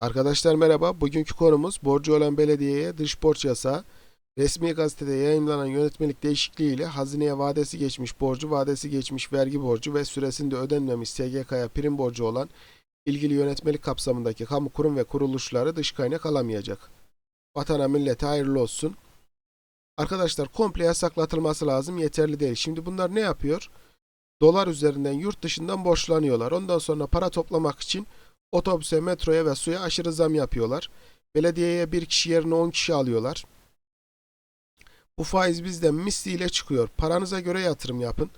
Arkadaşlar merhaba. Bugünkü konumuz borcu olan belediyeye dış borç yasağı. Resmi gazetede yayınlanan yönetmelik değişikliği ile hazineye vadesi geçmiş borcu, vadesi geçmiş vergi borcu ve süresinde ödenmemiş SGK'ya prim borcu olan ilgili yönetmelik kapsamındaki kamu kurum ve kuruluşları dış kaynak alamayacak. Vatana millete hayırlı olsun. Arkadaşlar komple yasaklatılması lazım yeterli değil. Şimdi bunlar ne yapıyor? Dolar üzerinden yurt dışından borçlanıyorlar. Ondan sonra para toplamak için Otobüse, metroya ve suya aşırı zam yapıyorlar. Belediyeye bir kişi yerine 10 kişi alıyorlar. Bu faiz bizden misliyle çıkıyor. Paranıza göre yatırım yapın.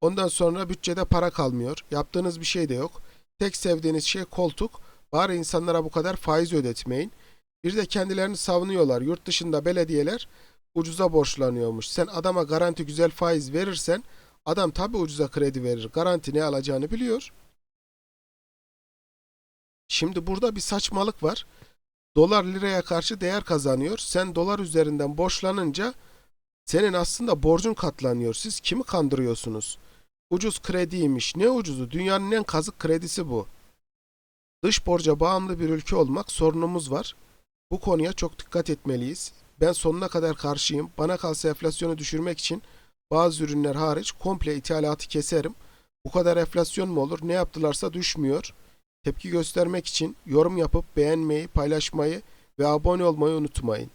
Ondan sonra bütçede para kalmıyor. Yaptığınız bir şey de yok. Tek sevdiğiniz şey koltuk. Bari insanlara bu kadar faiz ödetmeyin. Bir de kendilerini savunuyorlar. Yurt dışında belediyeler ucuza borçlanıyormuş. Sen adama garanti güzel faiz verirsen adam tabi ucuza kredi verir. Garanti ne alacağını biliyor. Şimdi burada bir saçmalık var. Dolar liraya karşı değer kazanıyor. Sen dolar üzerinden borçlanınca senin aslında borcun katlanıyor. Siz kimi kandırıyorsunuz? Ucuz krediymiş. Ne ucuzu? Dünyanın en kazık kredisi bu. Dış borca bağımlı bir ülke olmak sorunumuz var. Bu konuya çok dikkat etmeliyiz. Ben sonuna kadar karşıyım. Bana kalsa enflasyonu düşürmek için bazı ürünler hariç komple ithalatı keserim. Bu kadar enflasyon mu olur? Ne yaptılarsa düşmüyor. Tepki göstermek için yorum yapıp beğenmeyi, paylaşmayı ve abone olmayı unutmayın.